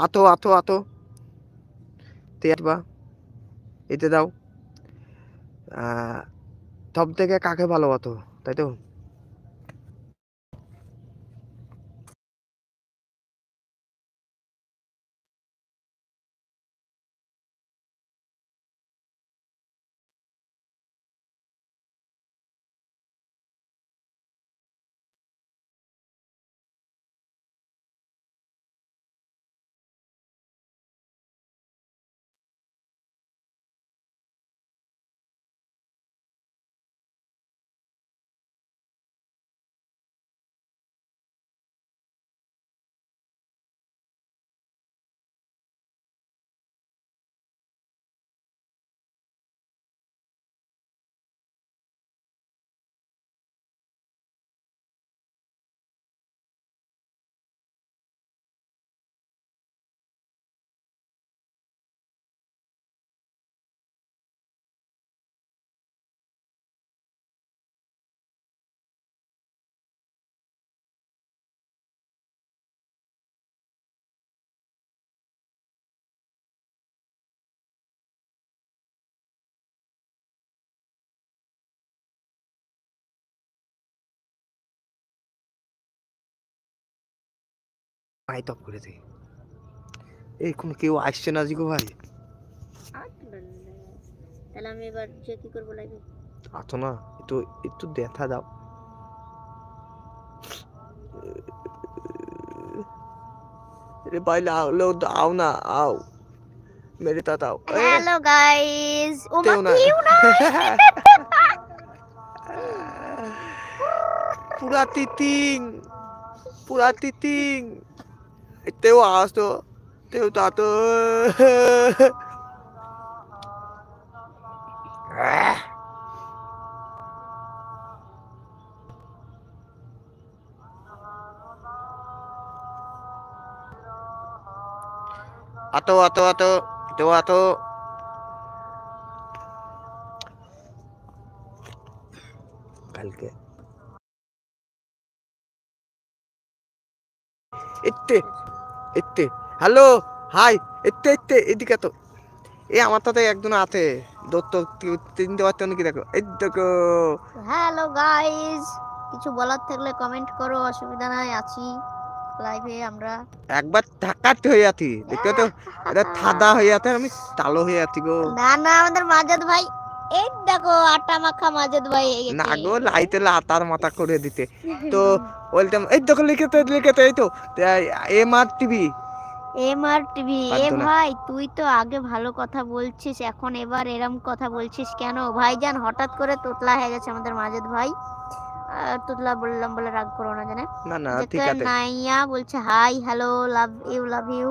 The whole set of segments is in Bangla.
আতো আতো আতো। বা এতে দাও। সব থেকে কাকে ভালোবাসো তাই তো? মাইট অফ করে দে। এই কোন কেউ আসছে না জিগো ভাই? তাহলে আমি এবার যে কি করব লাইভে আতো না একটু একটু দেখা দাও। রে ভাই লাও দাও না আও। মেরে তা দাও। হ্যালো গাইস ও মা কেউ না। পুরা তিতিং পুরা তিতিং তেও আস তো তেও তা তো আতো আতো আতো তেও আতো কালকে এতে এতে হ্যালো হাই এতে এতে এদিকে তো। এ আমার তাতে একজন আছে। দত্ত চিনতে পারছ নাকি? দেখো এই দেখো। হ্যালো গাইস কিছু বলার থাকলে কমেন্ট করো অসুবিধা নাই আছি লাইভে আমরা। একবার ধাক্কাতে হয়ে আছি। দেখতে তো এটা থাদা হয়ে আছে আমি টালো হয়ে আছি গো। না না আমাদের মাজেদ ভাই। এই দেখো আটা মাখা ভাই না গো লাইতে লাতার মাথা করে দিতে। তো বলতাম এই দেখো লিখেতে লিখেতে এই তো। M R TV. M R TV এ ভাই তুই তো আগে ভালো কথা বলছিস এখন এবার এরম কথা বলছিস কেন? ভাইজান হঠাৎ করে তোতলা হয়ে গেছে আমাদের মাজেদ ভাই। তোতলা বললাম বলে রাগ করো না জানে। না না ঠিক আছে। নাইয়া বলছে hi hello love you love you.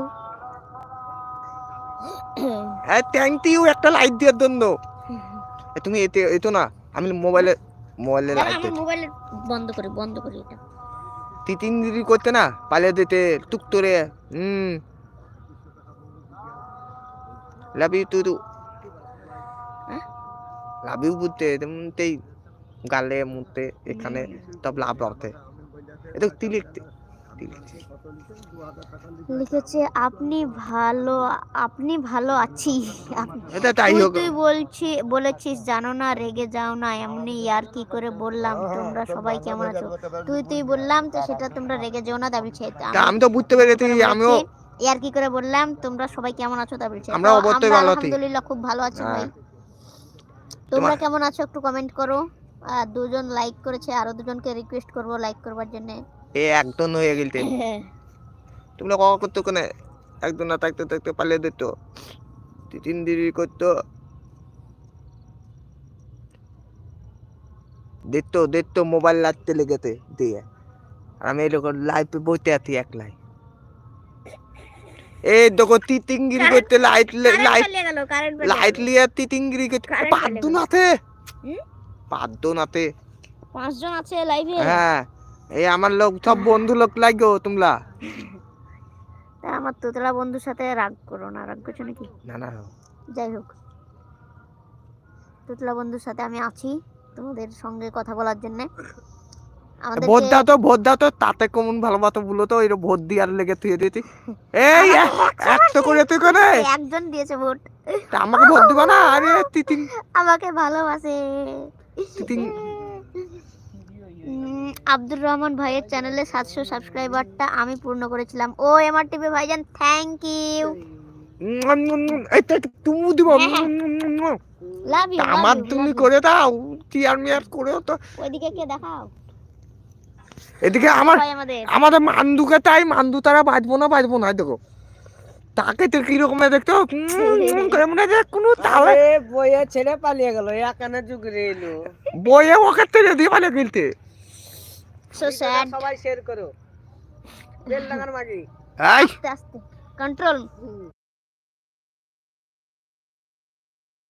হ্যাঁ থ্যাংক ইউ একটা লাইট দেওয়ার জন্য এ, তুমি এতে এতো না আমি মোবাইলে মোবাইলে দাঁড়া, লাইট মোবাইল বন্ধ করি বন্ধ করি এটা। তিতিন দিদি করতে না পালিয়ে দিতে টুক তোরে হুম। লাভ ইউ টু হ্যাঁ? লাভ ইউ বুঝতে তেমনতেই গালে মুতে এখানে সব লাভ রাখতে এটা লিখতে। লিখেছে আপনি ভালো আপনি ভালো আছি। এটা তাই হোক। তুই বলছি বলেছিস জানো না রেগে যাও না এমনি ইয়ার কি করে বললাম? তোমরা সবাই কেমন আছো? তুই তুই বললাম তো সেটা তোমরা রেগে যেও না তা বলছে আমি তো বুঝতে পেরেছি আমিও ইয়ার কি করে বললাম? তোমরা সবাই কেমন আছো? তা বলছে আমরা অবশ্যই ভালো আছি। আলহামদুলিল্লাহ খুব ভালো আছি ভাই। হ্যাঁ। তোমরা কেমন আছো একটু কমেন্ট করো। আর দুজন লাইক করেছে আরও দুজনকে রিকোয়েস্ট করব লাইক করবার জন্য। এ একদম হয়ে গেলতে। তোমরা কখন করতো কেন? একদম না থাকতে থাকতে পালিয়ে দিত। তিতিন দিদি করতো। দিত দিত মোবাইল লাগতে লেগেতে দিয়ে। আর আমি এরকম লাইফে বইতে আছি একলাই। এই দেখো তিতিঙ্গিরি করতে লাইট লাইট লাইট লিয়ে তিতিঙ্গিরি করতে চলে গেলো। নাতে হুম? পাঁচজন আছে। লাইভে হ্যাঁ। এই আমার লোক সব বন্ধু লোক লাগো তোমরা। আমার তোতলা বন্ধুর সাথে রাগ করো না রাগ করছ নাকি? না না। যাই হোক। তোতলা বন্ধুর সাথে আমি আছি তোমাদের সঙ্গে কথা বলার জন্য। ভোট আমাদেরকে দাও তো ভোট দাও তো তাতে কমন ভালো মতো বলো তো এর ভোট দিয়ার লেগে তুই দিয়েছি এই এত করে তুই করে একজন দিয়েছে ভোট। তা আমাকে ভোট দিবা না? আরে তিতিন। আমাকে ভালোবাসে। তিতিন। আব্দুর রহমান ভাইয়ের চ্যানেলে সাতশো সাবস্ক্রাইবারটা আমি পূর্ণ করেছিলাম। ও এমআর টিভি ভাইজান থ্যাংক ইউ তুমি দিব। লাভ ইউ তা আমার তুমি করে দাও চেয়ার মেয়ার করেও তো। ওইদিকে কে দেখাও। এদিকে আমার ভাই আমাদের। আমাদের মান্দুকে তাই মান্দু তারা বাজবো না বাজবো না দেখো। তাকে তো কীরকম দেখতো উম, করে মনে হয় কোনো আরে বইয়ে ছেড়ে পালিয়ে গেল যুগ এলো? বইয়ে ওকে তেলে দিয়ে ভালো খেলতে সো স্যাড সবাই শেয়ার করো। বেল লাগান মাগি। এই। আস্তে আস্তে। কন্ট্রোল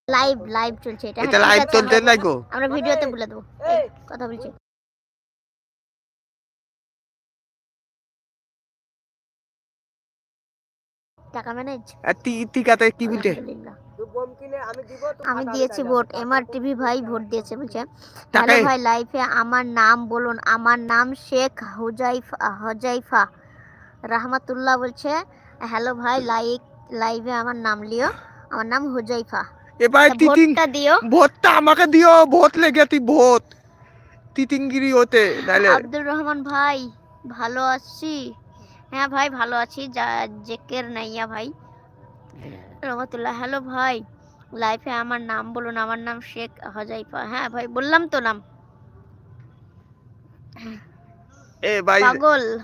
লাইভ লাইভ চলছে এটা। এটা হ্যাঁ, লাইভ আছে, চলতে আমরা- লাগো আমরা ভিডিওতে বলে দেবো। কথা বলছি। টাকা ম্যানেজ টিকাতে কি বলছে? আলহামদুলিল্লাহ। তুই বোম কিনে আমি দিয়েছি তাহলে। ভোট। এমআর টিভি ভাই ভোট দিয়েছে বলছে হ্যালো ভাই লাইফে আমার নাম বলুন। আমার নাম শেখ হুজাইফা হজাইফা। রাহমাতুল্লাহ বলছে হ্যালো ভাই লাইক লাইভে আমার নাম লিও। আমার নাম হুজাইফা। এবার তা তিতিন দিও। ভোটটা আমাকে দিও ভোট লেগে তুই ভোট। তিতিনগিরি হতে নাহলে আব্দুর রহমান ভাই ভালো আছি। হ্যাঁ ভাই ভালো আছি। যা জেকের নাইয়া ভাই। রহমতুল্লাহ। হ্যালো ভাই লাইফে আমার নাম বলুন আমার নাম শেখ হজাইফা। হ্যাঁ ভাই বললাম তো নাম। এ ভাই পাগল।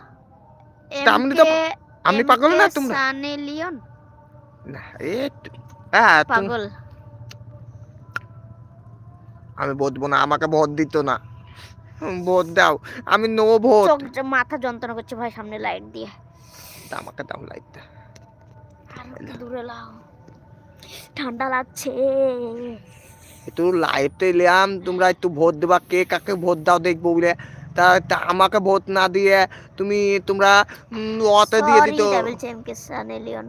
আপনি তো- আপনি পাগল না তোমরা? সানে লিওন। না, এ হ্যাঁ পাগল। আমি না আমাকে ভোট দিত না। ভোট দাও আমি নো ভোট। মাথা যন্ত্রণা করছে ভাই সামনে লাইট দিয়ে। আমাকে দাও লাইটটা দূরে লাও। ঠান্ডা লাগছে। একটু লাইভতে এলাম তোমরা একটু ভোট দেবা কে কাকে ভোট দাও দেখব বলে। তা তা আমাকে ভোট না দিয়ে তুমি তোমরা অতে দিয়ে দিত। বলছে এম কে সানে লিওন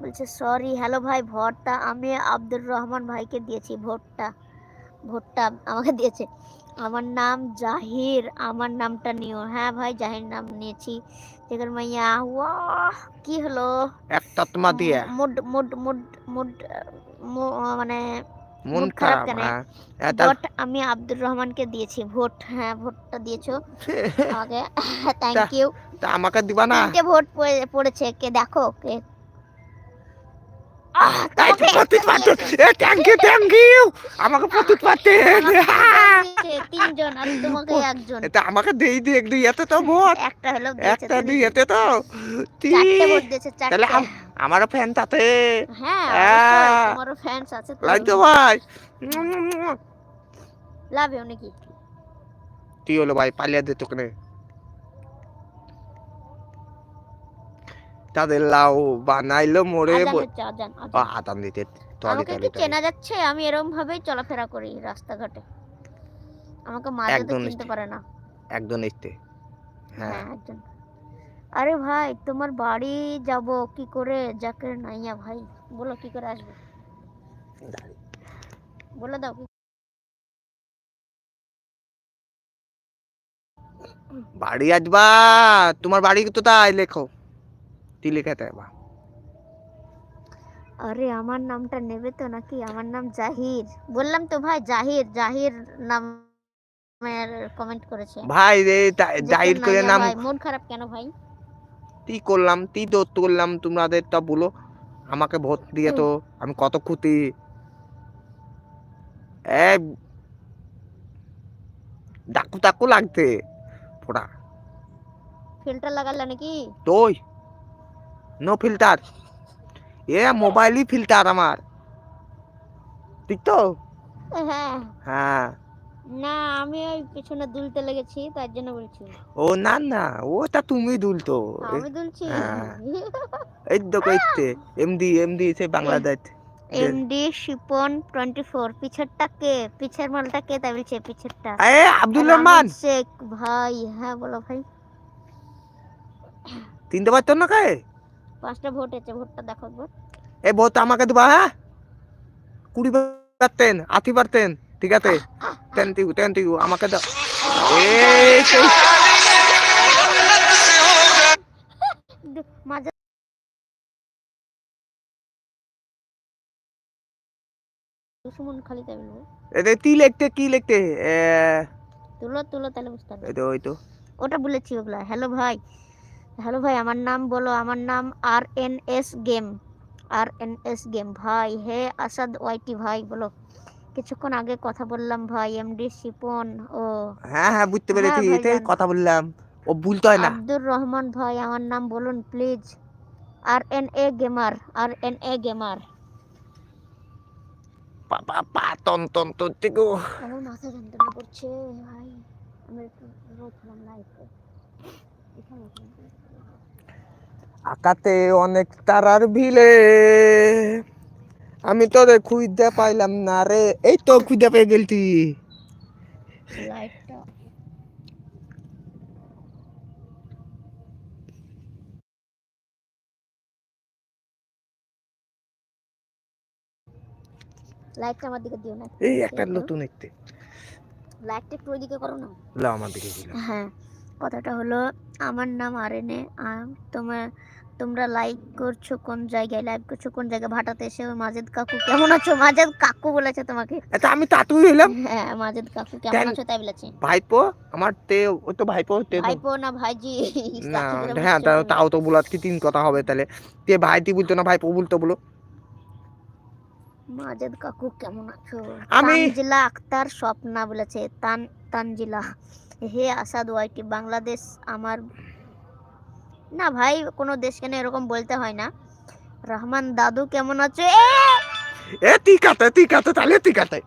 বলছে সরি হ্যালো ভাই ভোটটা আমি আব্দুর রহমান ভাইকে দিয়েছি ভোটটা ভোটটা আমাকে দিয়েছে। আমার নাম জাহির আমার নামটা নিও। হ্যাঁ ভাই জাহির নাম নিয়েছি। দেখেন মাইয়া ওয়াহ কি হলো একটা তোমার দিয়ে মুড মুড মুড মুড মানে মন খারাপ কেন? ভোট আমি আব্দুর রহমানকে দিয়েছি ভোট হ্যাঁ ভোটটা দিয়েছ। আমাকে থ্যাংক ইউ তা আমাকে দিবা না? তিনটে ভোট পড়ে- পড়েছে কে দেখো কে। এ থ্যাংক ইউ থ্যাংক ইউ আমাকে প্রতীক পাচ্ছে আমাকে একটা দিয়েছে, তিনজন আর তোমাকে একজন। এটা আমাকে দেই দিয়ে একটু এতে তো ভোট। একটা হলো একটা দুই এতে তো। চারটে ভোট দিয়েছে চারটে। আমারও ফ্যান তাতে হ্যাঁ হ্যাঁ। তোমারও ফ্যান্স আছে লাইতো ভাই। লাভ ইউ নাকি? তুই হলো ভাই পালিয়ে দে তোকে তাদের লাউ বানাইলো আজান আদান দিতে আমাকে কি চেনা যাচ্ছে? আমি এরকম ভাবেই চলাফেরা করি রাস্তাঘাটে। আমাকে মাঝে একদম চিনতে নিশ্চয়। পারে না। একদম এসতে হ্যাঁ। হ্যাঁ একজন আরে ভাই তোমার বাড়ি যাব কি করে? জাকের নাইয়া ভাই বলো কি করে আসবে? বলে দাও। কি- বাড়ি আসবা? তোমার বাড়ি তো তাই লেখো। তুই লেখাতে বা। আরে আমার নামটা নেবে তো নাকি? আমার নাম জাহির। বললাম তো ভাই জাহির জাহির নামের কমেন্ট করেছে। ভাই রে করে নাম মন খারাপ কেন ভাই? করলাম করলাম তোমাদের তা বলো। আমাকে ভোট দিয়ে তো আমি কত ক্ষতি। এ ডাকু টাকু লাগতে পোড়া ফিল্টার লাগালে নাকি? তুই নো ফিল্টার এ মোবাইলই ফিল্টার আমার। ঠিক তো? হ্যাঁ। হ্যাঁ। না আমি ওই পিছনে দুলতে লেগেছি তার জন্য বলছি। ও না না ওটা তুমি দুলতো। আমি দুলছি। হ্যাঁ। এই তো কইতে এমডি এমডি সে Bangladesh MD Shipon twenty four পিছেরটা কে? পিছের মালটা কে? তাই বলছে পিছেরটা। এ আব্দুল রহমান! শেখ ভাই হ্যাঁ বলো ভাই। তিনটে পারতো না কে পাঁচটা ভোট আছে ভোটটা দেখো এ ভোট আমাকে দেবা হ্যাঁ? কুড়ি পারতেন আশি পারতেন ঠিক আছে? টেন টিউ টেন টিউ আমাকে দাও। মাঝে সুমন খালি বলব এতে কি লিখতে? কি লিখতে তুলো তুলো তাহলে বুঝতে পারবে। এই তো ওই তো। ওটা বলেছি ওগুলা। হ্যালো ভাই হ্যালো ভাই আমার নাম বলো আমার নাম R N S game R N S game ভাই হে আসাদ ওয়াইটি ভাই বলো। কিছুক্ষণ আগে কথা বললাম ভাই এমডি শিপন ও হ্যাঁ হ্যাঁ বুঝতে পেরেছি হ্যাঁ, এতে কথা বললাম। ও ভুলতে হয় না। আব্দুর রহমান ভাই আমার নাম বলুন please. R N A gamer R N A gamer বাবা পা টন টন টন টিকু আমার মাথা যন্ত্রণা করছে ভাই আমি একটু রোদ হলাম লাইফে আকাতে অনেক তারার ভিলে আমি তোরে খুঁজতে পাইলাম না রে। এই তো খুঁজে পেয়ে গেলছি লাইটটা আমার দিকে দিও না। এই একটা নতুন একটি। লাইটটা একটু ওইদিকে করো না। লা আমার দিকে দিল হ্যাঁ কথাটা হলো আমার নাম আরেনে আর তোমার তোমরা লাইক করছ কোন জায়গায় লাইভ করছ কোন জায়গায়? ভাটাতে এসে ওই মাজেদ কাকু কেমন আছো? মাজেদ কাকু বলেছে তোমাকে। এটা আমি তাতুই হইলাম? হ্যাঁ মাজেদ কাকু কেমন আছো তাই বলেছে। ভাইপো আমার তে ওই তো ভাইপো তে ভাইপো না ভাইজি? না হ্যাঁ তা- তাও তো বলার কি তিন কথা হবে তাহলে। তে ভাইটি বলতো না ভাইপো বলতো বলো। মাজেদ কাকু কেমন আছো? আমি- তানজিলা আক্তার স্বপ্না বলেছে। তান তানজিলা। হে আসাদ ওয়াইটি বাংলাদেশ আমার না ভাই কোনো দেশকে নিয়ে এরকম বলতে হয় না। রহমান দাদু কেমন আছো? এ! এ ঠিক আছে ঠিক আছে তাহলে ঠিক আছে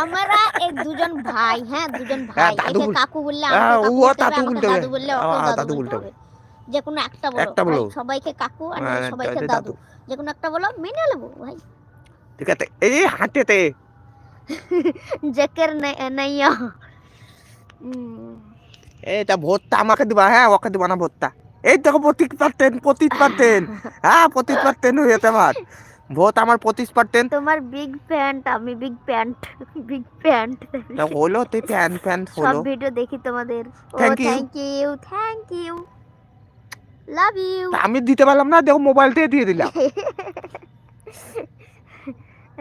আমরা এই দুজন ভাই হ্যাঁ দুজন হ্যাঁ, ভাই। দাদু একে কাকু বললে হ্যাঁ, ও কাকু বলতে দাদু বললে হ্যাঁ, দাদু দাদু বলতে হবে। যে কোনো একটা বলো। একটা বলো। সবাইকে কাকু আর হ্যাঁ, সবাইকে দাদু। যে কোনো একটা বলো মেনে নেব ভাই। ঠিক আছে এই হাঁটেতে। জেকের নাইয়া। এটা ভোটটা আমাকে দিবা হ্যাঁ ওকে দিবা না ভোটটা। এই দেখো প্রতীক পারতেন প্রতীক পারতেন হ্যাঁ প্রতীক পারতেন হয়েছে আমার। ভোট আমার পঁচিশ পারতেন তোমার বিগ প্যান্ট আমি বিগ প্যান্ট বিগ প্যান্ট হলো তো ফ্যান ফ্যান সব ভিডিও দেখি তোমাদের। Thank you thank you love you আমি দিতে পারলাম না দেখো মোবাইল দিয়ে দিলাম।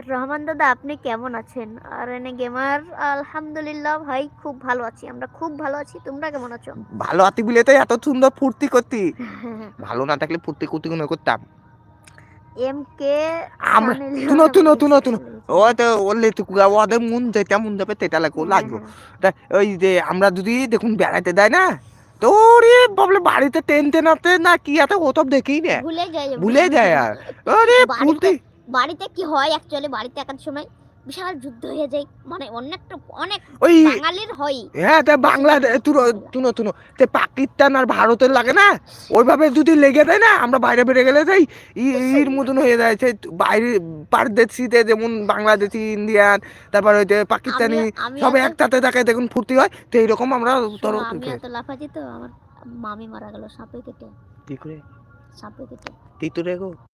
রহমান দাদা আপনি কেমন আছেন? আর এনে গেমার আলহামদুলিল্লাহ ভাই খুব ভালো আছি। আমরা খুব ভালো আছি। তোমরা কেমন আছো? ভালো আতি বলে তো এত সুন্দর ফুর্তি করতি। ভালো না থাকলে ফুর্তি করতে কোনো? করতাম। এম কে আমরা তুনো তুনো তুনো তুনো ও তো ওলে তো ওদের মন যেটা মন যাবে সেটা লাগবো। লাগবো ওই যে আমরা যদি দেখুন বেড়াইতে দেয় না তো রে বাবলে বাড়িতে টেন টেন আছে না কি আছে ও সব দেখেই না। ভুলে যায় ভুলে যায় আর। আরে বাড়িতে- ফুলতে বাড়িতে কি হয় অ্যাকচুয়ালি বাড়িতে একার সময়? বিশাল যুদ্ধ হয়ে যায় মানে অনেকটা অনেক ওই বাঙালির হয়। হ্যাঁ তা বাংলাদেশ তুনো তুনো তুনো তে পাকিস্তান আর ভারতের লাগে না? ওইভাবে যদি লেগে দেয় না আমরা বাইরে বেরিয়ে গেলে যাই ইর মতন হয়ে যায়। সে বাইরে পারদেশিতে যেমন বাংলাদেশি ইন্ডিয়ান তারপর ওই যে পাকিস্তানি সব একসাথে থাকে দেখুন ফুর্তি হয় তো এইরকম আমরা তোর শোনো, আমি এত লাফাচ্ছি তো আমার মামি মারা গেল সাপে কেটে। কি করে? সাপে কেটে। গো। কোনো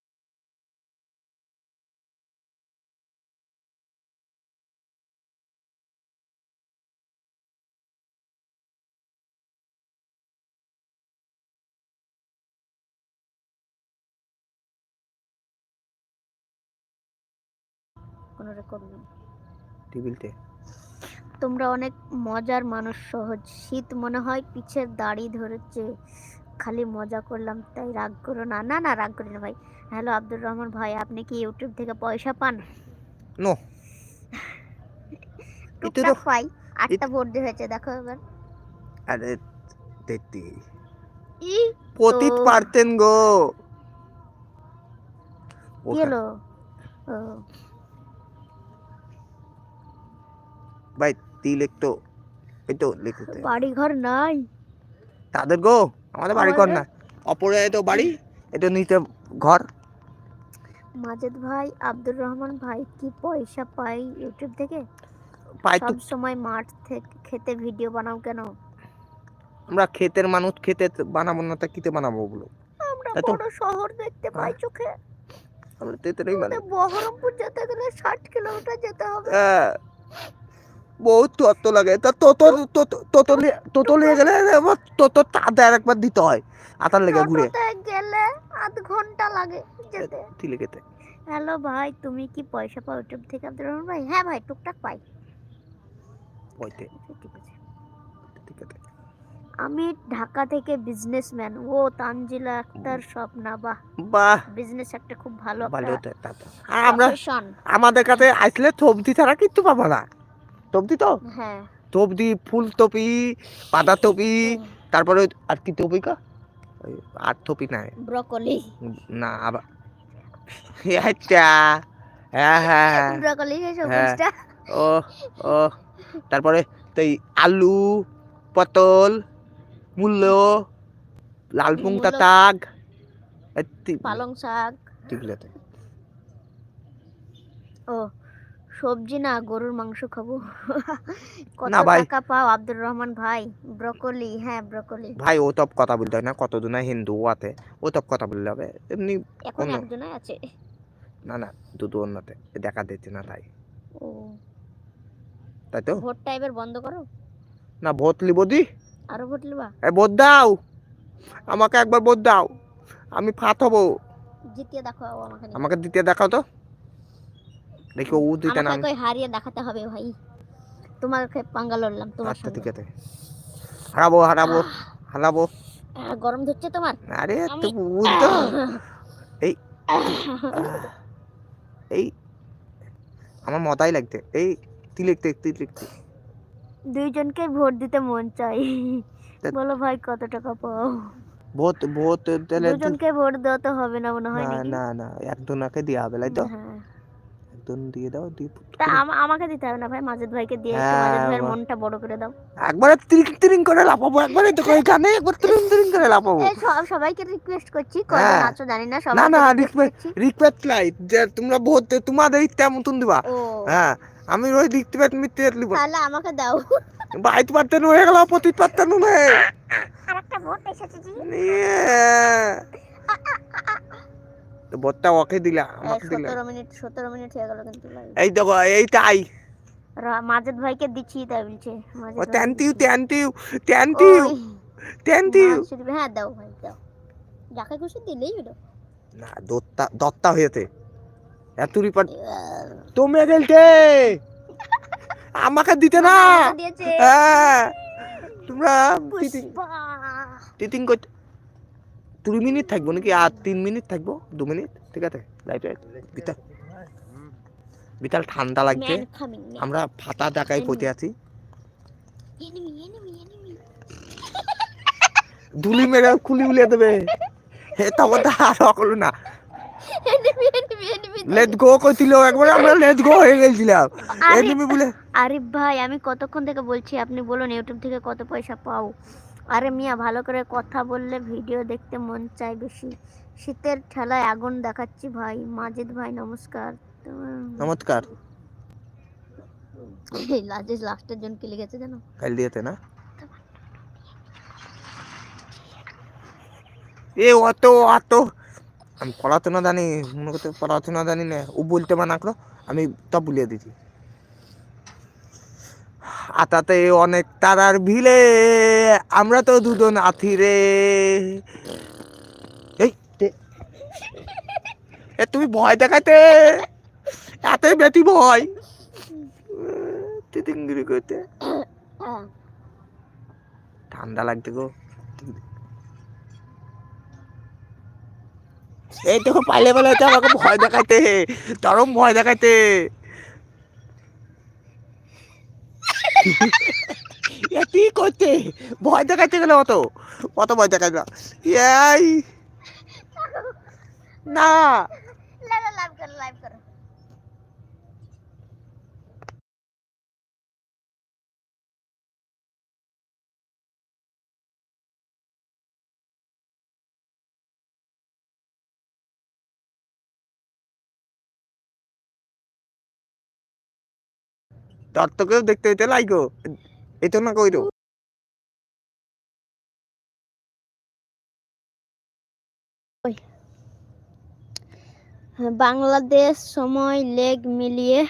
রেকর্ড নেই টিভিতে তোমরা অনেক মজার মানুষ সহজ। শীত মনে হয় পিছের দাড়ি ধরেছে। খালি মজা করলাম তাই রাগ করো না। না না রাগ করি না ভাই। হ্যালো আব্দুর রহমান ভাই আপনি কি ইউটিউব থেকে পয়সা পান? নো। টুকটাক পাই। আটটা ভোট দিয়ে হয়েছে দেখো এবার। আরে দেখতি ই পতিত পারতেন গো। কি হলো? ও। ভাই তি লিখতো এই তো লিখতে। বাড়ি ঘর নাই। তাদের গো আমাদের বাড়ি কর না। অপরে তো বাড়ি এটা নিচে ঘর। মাজেদ ভাই আব্দুর রহমান ভাই কি পয়সা পাই ইউটিউব থেকে? পাই তো। সব সময় মাঠ থেকে খেতে ভিডিও বানাও কেন? আমরা ক্ষেতের মানুষ খেতে বানাবো না তা কিতে বানাবো বলো? আমরা বড় শহর দেখতে পাই চোখে। আমরা তেতেরই মানে বহরমপুর যেতে গেলে ষাট কিলোমিটার যেতে হবে। হ্যাঁ। বহুত তত্ত্ব লাগে। তা তোতো তোতো তোতো নিয়ে গেলে এবার তোতো তাতে আর একবার দিতে হয়। আতার লেগে ঘুরে। গেলে আধ ঘণ্টা লাগে যেতে। তিলে গেতে হ্যালো ভাই তুমি কি পয়সা পাও ইউটিউব থেকে? আব্দুর রহমান ভাই? হ্যাঁ ভাই টুকটাক পাই। পয়তে। ঠিক আছে ঠিক আছে। আমি ঢাকা থেকে বিজনেসম্যান ও তানজিলা আক্তার স্বপ্না বাহ। বাহ। বিজনেস একটা খুব ভালো ভালো আমরা। আমাদের কাছে আসলে থবদি ছাড়া কিচ্ছু পাবো না। থবদি তো? হ্যাঁ। থবদি ফুলটপি বাঁধাকপি তারপরে আর কি টপি কা? আর টপি নাই। ব্রকলি। না আবার আচ্ছা। হ্যাঁ হ্যাঁ হ্যাঁ। ব্রকলি সবুজটা ও ও। তারপরে তো এই আলু পটল মূল্য লাল পুংটা। তাক পালং শাক। ও। সবজি না গরুর মাংস খাব। কত টাকা পাও আব্দুর রহমান ভাই? ব্রকলি হ্যাঁ ব্রকলি। ভাই ও সব কথা বলতে হয় না কতজন হিন্দু আছে ও সব কথা বললে হবে এমনি এখন। একজনই আছে। না না দুটো অন্যতে দেখা দিচ্ছে না তাই। ও। তাই তো? ভোট টাইপের বন্ধ করো। না ভোট লিবো দি। আরও ভোট লিবা? এ ভোট দাও। আমাকে একবার ভোট দাও। আমি ফাত হব। জিতিয়ে দেখাও আমাকে আমাকে দ্বিতীয় দেখাও তো। দেখি ও দিতে না আমাকে হারিয়ে দেখাতে হবে ভাই। তোমাকে পাঙ্গা লড়লাম তোমার আচ্ছা ঠিক আছে। হারাবো হারাবো হারাবো গরম ধরছে তোমার? আরে তো বুঝতো এই এই আমার মতাই লাগতে এই তুই লিখতে তুই লিখতে। দুইজনকে ভোট দিতে মন চাই। বলো ভাই কত টাকা পাও? ভোট ভোট তাহলে দুজনকে ভোট দেওয়া তো হবে না মনে হয় না না না একজনকে দেওয়া হবে তাই তো? হ্যাঁ। একজন দিয়ে দাও দিয়ে তা আম- আমাকে দিতে হবে না ভাই মাজেদ ভাইকে দিয়ে একটু হ্যাঁ, মাজেদ ভাইয়ের। মনটা বড় করে দাও। একবারে তিরিং তিরিং করে লাফাবো একবারে তো এখানে একবার তিরিং তিরিং করে লাফাবো। এই সব সবাইকে রিকোয়েস্ট করছি কয়জন হ্যাঁ। আছো জানি না না সবাই না রিকোয়েস্ট রিকোয়েস্ট লাইট যে তোমরা ভোট দে- তোমাদের ইচ্ছা মতন দিবা। ও। হ্যাঁ আমি ওই দেখতে পাচ্ছি মিথ্যে লিব। তাহলে আমাকে দাও। বাইত পারতেন হয়ে গেল পতিত পারতেন নে আরেকটা ভোট এসেছে জি। নিয়ে। তো ওকে দিলা আমাকে দিলা। সতেরো মিনিট সতেরো মিনিট হয়ে গেল কিন্তু। এই দেখো এইটাই মাজেদ ভাইকে দিচ্ছি তাই বলছে। ও thank you. Thank you thank you thank you হ্যাঁ দাও ভাই দাও। যাকে খুশি দিলেই হলো। না দত্তা দত্তা হয়েছে। এত রিপোর্ট তুমি গেলতে। আমাকে দিতে না। হ্যাঁ। তোমরা। তিতিং করতে দুই মিনিট থাকব নাকি? আর তিন মিনিট থাকব? দু মিনিট? ঠিক আছে? লাইটে বিতাল। বিতাল ঠান্ডা লাগছে. আমরা ফাতা জায়গায় পচে আছি. ধুলি মেরে খুলি উলিয়ে দেবে। হে তখন তো আর অকল না. লেট গো কইছিল একবার আমরা লেট গো হয়ে গেছিলাম। আরে এনিমি বলে আরিফ ভাই আমি কতক্ষণ থেকে বলছি আপনি বলুন ইউটিউব থেকে কত পয়সা পাও। আরে মিয়া ভালো করে কথা বললে ভিডিও দেখতে মন চায় বেশি। শীতের ঠেলায় আগুন দেখাচ্ছি ভাই। মাজিদ ভাই নমস্কার। নমস্কার। লাজের লাস্টের জন কি লিখেছে জানো? কাল দিয়েছে না। এ অত অত। আমি পড়াশোনা জানি মনে করতে পড়াশোনা জানি না। ও বলতে মানা করো আমি তা বলিয়ে দিচ্ছি। আতাতে অনেক তারার ভিলে আমরা তো দুজন আছি রে। এ, তুমি ভয় দেখাতে এতই বেটি ভয়। করতে ঠান্ডা লাগছে গো। এই দেখো, পাইলে বলে আমাকে ভয় দেখাইতে। চরম ভয় দেখাইতে এ কি করছে? ভয় দেখাচ্ছে কেন অত? অত ভয় দেখাই না। এই! না। লাইভ করো লাইভ করো। তোর তোকেও দেখতে হইতে লাইগো এই তো না কইরো? বাংলাদেশ সময় লেগ মিলিয়ে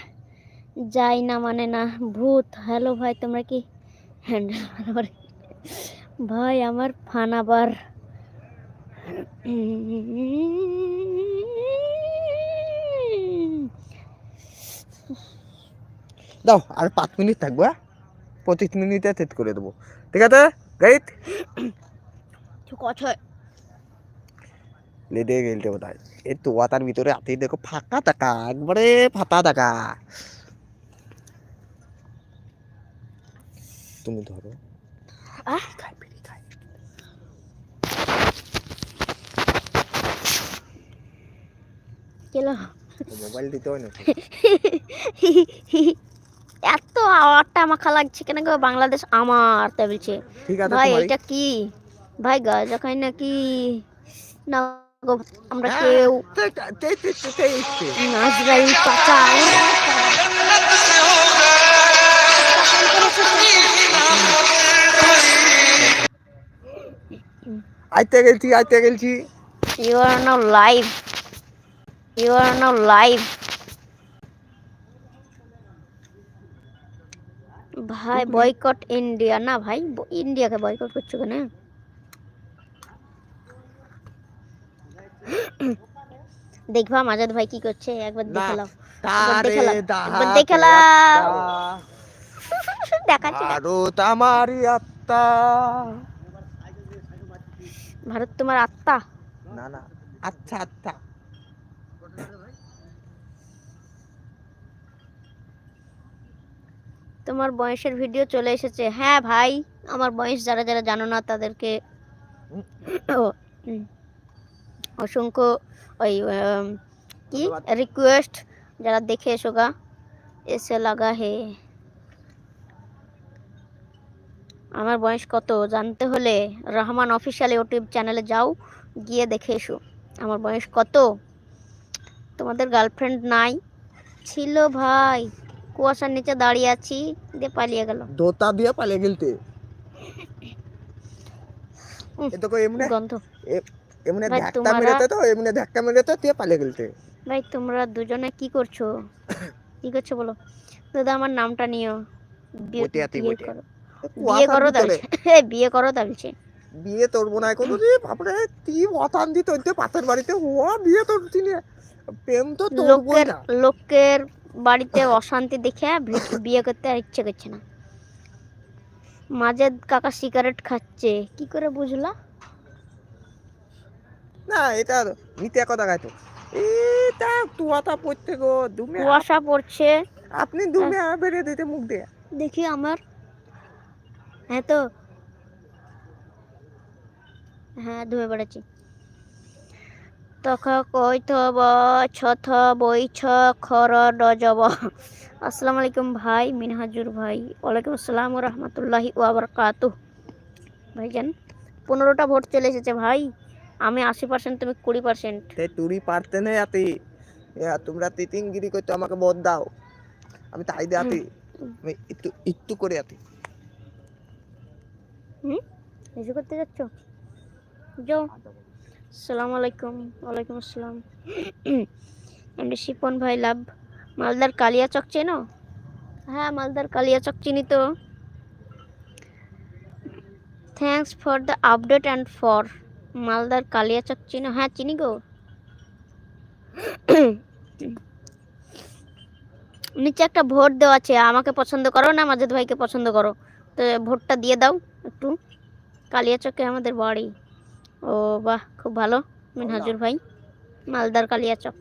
যাই না মানে না। ভূত, হ্যালো ভাই, তোমরা কি হ্যান্ডেল ভাই, আমার ফানাবার দাও আর পাঁচ মিনিট থাকব হ্যাঁ? পঁচিশ মিনিটে সেট করে দেবো। ঠিক আছে? গাইড লেটে গেলতে বোধ হয় এই তোয়াতার ভিতরে হাতেই দেখো ফাঁকা টাকা একবারে ফাটা টাকা তুমি ধরো। মোবাইল দিতে হয় না এত আওয়াজটা মাখা লাগছে কেন গো? বাংলাদেশ আমার তাই বলছে। ভাই এটা কি? ভাই গাজা খাই নাকি? না আমরা হ্যাঁ, কেউ তে- তে- তে- তে- তে- তে- তে। নাজরাইল চাচা আইতে গেলছি আইতে গেলছি। You are now live you are now live ভাই বয়কট ইন্ডিয়া না ভাই? ইন্ডিয়াকে বয়কট করছ কেন? দেখবা মাজাদ ভাই কি করছে? একবার না, দেখে লাও দেখে লাও, একবার। দেখাচ্ছে। ভারত আমারই আত্মা। ভারত তোমার আত্মা? না না আচ্ছা আচ্ছা। তোমার বয়সের ভিডিও চলে এসেছে। হ্যাঁ ভাই আমার বয়স যারা যারা জানো না তাদেরকে অসংখ্য ওই কি? রিকোয়েস্ট যারা দেখে এসো গা। এসে লাগা হে। আমার বয়স কত? জানতে হলে রহমান অফিসিয়াল ইউটিউব চ্যানেলে যাও গিয়ে দেখে এসো। আমার বয়স কত? তোমাদের গার্লফ্রেন্ড নাই? ছিল ভাই। কুয়াশার নিচে দাঁড়িয়ে আছি দিয়ে পালিয়ে গেল। দোতা দিয়ে পালিয়ে গেলতে এ তো এমনে গন্ধ। এমনে ধাক্কা মেরেতে তো এমনে ধাক্কা মেরেতে দিয়ে পালিয়ে গেলতে ভাই তোমরা দুজনে কি করছ? কি করছ বলো? দাদা আমার নামটা নিও। বিয়ে করো। বিয়ে করো ভিতরে। তালছে বিয়ে করো তালছে বিয়ে তোরবো না কোনো রে বাপরে কি পাশের বাড়িতে। ও বিয়ে তোরছি না প্রেম তো তোরবই লোকের লোকের বাড়িতে অশান্তি দেখে বিয়ে করতে আর ইচ্ছে করছে না। মাজেদ কাকা সিগারেট খাচ্ছে কি করে বুঝলা? না এটা মিথ্যা কথা গাইতো এটা তুয়াতা পড়তে গো দুমে কুয়াশা পড়ছে। আপনি দুমে বেরিয়ে দিতে মুখ দিয়ে। দেখি আমার। হ্যাঁ তো। হ্যাঁ ধুয়ে বেড়াচ্ছি। তখ কৈথ ব ছথ বৈছ খর ডজব আসসালামু আলাইকুম ভাই মিনহাজুর ভাই। ওয়ালাইকুম আসসালাম রহমতুল্লাহি ওয়াবারকাতু ভাইজান পনেরোটা ভোট চলে এসেছে ভাই। আমি আশি পার্সেন্ট তুমি কুড়ি পার্সেন্ট তে তুরি পারতে নেই আতি তোমরা তিতিংগিরি করতে আমাকে বদ দাও। আমি তাই দে আতি আমি একটু একটু করে আতি কিছু করতে যাচ্ছ? যাও। আসসালামু আলাইকুম। ওয়ালাইকুম আসসালাম। আমি শিপন ভাই লাভ। মালদার কালিয়াচক চেনো? হ্যাঁ মালদার কালিয়াচক চিনি তো। Thanks for the update and for মালদার কালিয়াচক চিনো। হ্যাঁ চিনি গো। নিচে একটা ভোট দেওয়া আছে। আমাকে পছন্দ করো না, মাজেদ ভাইকে পছন্দ করো। তো ভোটটা দিয়ে দাও একটু। কালিয়াচকে আমাদের বাড়ি। ও বাহ খুব ভালো। মিনহাজুর ভাই মালদার কালিয়াচক।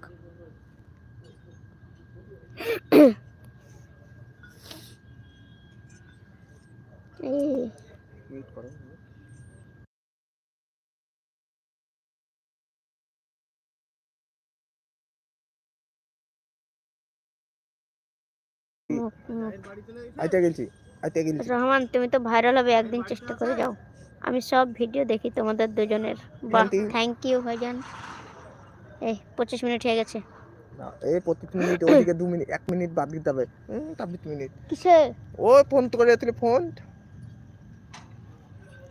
আইতে গেছি রহমান তুমি তো ভাইরাল হবে একদিন চেষ্টা করে যাও। আমি সব ভিডিও দেখি তোমাদের দুজনের। বাহ থ্যাংক ইউ ভাইজান। এই পঁচিশ মিনিট হয়ে গেছে। এই প্রত্যেক মিনিট ওদিকে দু মিনিট এক মিনিট বাদ দিতে হবে। ছাব্বিশ মিনিট। কিসে? ও ফোন তো করে তুলে ফোন।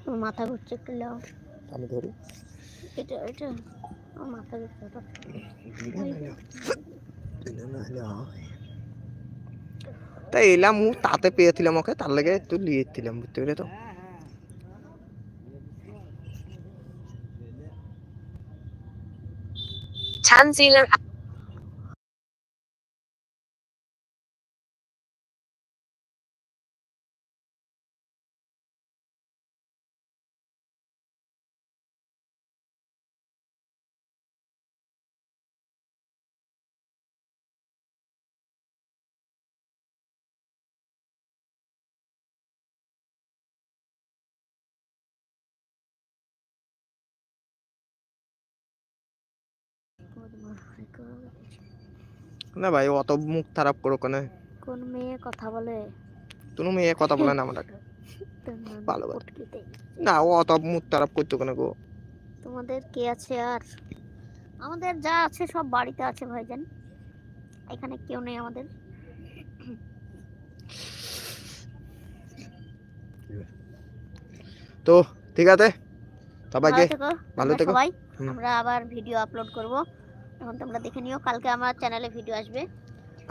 আমার মাথা ঘুরছে একটু লাও। আমি ধরি। এটা এটা আমার মাথা ঘুরছে। তাই এলাম তাতে পেয়েছিলাম ওকে তার লেগে একটু লিয়েছিলাম বুঝতে পেরে তো Tanzila না ভাই অত মুখ খারাপ করো কেন? কোন মেয়ে কথা বলে? তুমি মেয়ে কথা বলে না আমরা নাম ভালো। না ও অত মুখ খারাপ করতো কেন গো? তোমাদের কে আছে আর? আমাদের যা আছে সব বাড়িতে আছে ভাইজান। এখানে কেউ নেই আমাদের। তো ঠিক আছে? সবাইকে ভালো থেকো। আমরা আবার ভিডিও আপলোড করব। তখন তোমরা দেখে নিও কালকে আমার চ্যানেলে ভিডিও আসবে।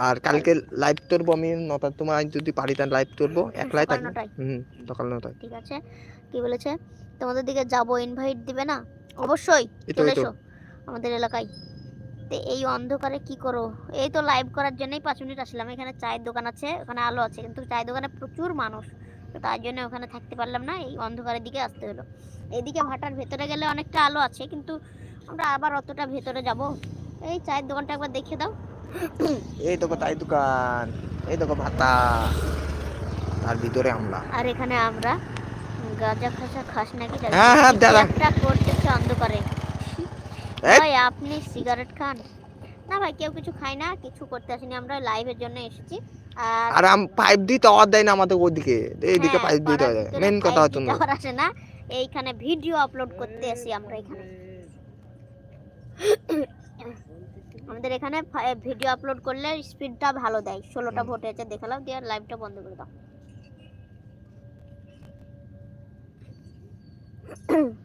আর কালকে লাইভ করব আমি নটা তোমার যদি পারি তাহলে লাইভ করব একলাই থাকব? হুম সকাল নটায়। ঠিক আছে। কি বলেছে? তোমাদের দিকে যাব ইনভাইট দিবে না? অবশ্যই চলে এসো। আমাদের এলাকায়। তো এই অন্ধকারে কি করো? এই তো লাইভ করার জন্যই পাঁচ মিনিট আসলাম। এখানে চায়ের দোকান আছে ওখানে আলো আছে কিন্তু চায়ের দোকানে প্রচুর মানুষ। তো তার জন্য ওখানে থাকতে পারলাম না এই অন্ধকারের দিকে আসতে হলো। এইদিকে ভাটার ভেতরে গেলে অনেকটা আলো আছে কিন্তু আমরা আবার অতটা ভেতরে যাব। এই চায়ের দোকানটা একবার দেখে দাও। এই দেখো তাই দোকান এই দেখো ভাতা তার ভিতরে আমরা। আর এখানে আমরা গাঁজা খাসা খাস নাকি হ্যাঁ, হ্যাঁ, দাদা। একটা করতেছে অন্ধকারে। এই! ভাই আপনি সিগারেট খান? না ভাই কেউ কিছু খায় না কিছু করতে আসেনি। আমরা লাইভের জন্য এসেছি। আর আর আম পাইপ দিতে অর দেয় না আমাদের ওদিকে এইদিকে হ্যাঁ, পাইপ দিতে পাড়ার হয় মেন কথা হচ্ছে না। এইখানে ভিডিও আপলোড করতে আসি আমরা এখানে। আমাদের এখানে ভিডিও আপলোড করলে স্পিডটা ভালো দেয়। ষোলোটা ভোট হয়েছে দেখালাম দিয়ে লাইভটা বন্ধ করে দাও।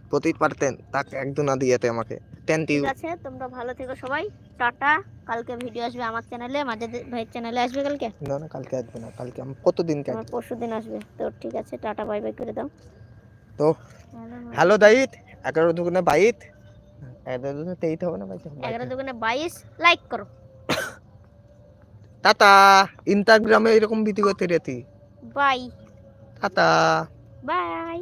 প্রতি পারতেন তাকে একজন না দিয়েতে আমাকে। টেন ঠিক আছে তোমরা ভালো থেকো সবাই। টাটা কালকে ভিডিও আসবে আমার চ্যানেলে মাঝে ভাইয়ের চ্যানেলে আসবে কালকে? না না কালকে আসবে না কালকে আমি কতদিন আমার পরশু দিন আসবে। তো ঠিক আছে টাটা বাই বাই করে দাও। তো হ্যালো দাইত এগারো দুগুণে বাইত। এগারো দুগুণে তেইশ হবে না ভাই এগারো দুগুণে বাইশ লাইক করো। টাটা। ইনস্টাগ্রামে এরকম ভিডিও করতে রেতি। By tata. বাই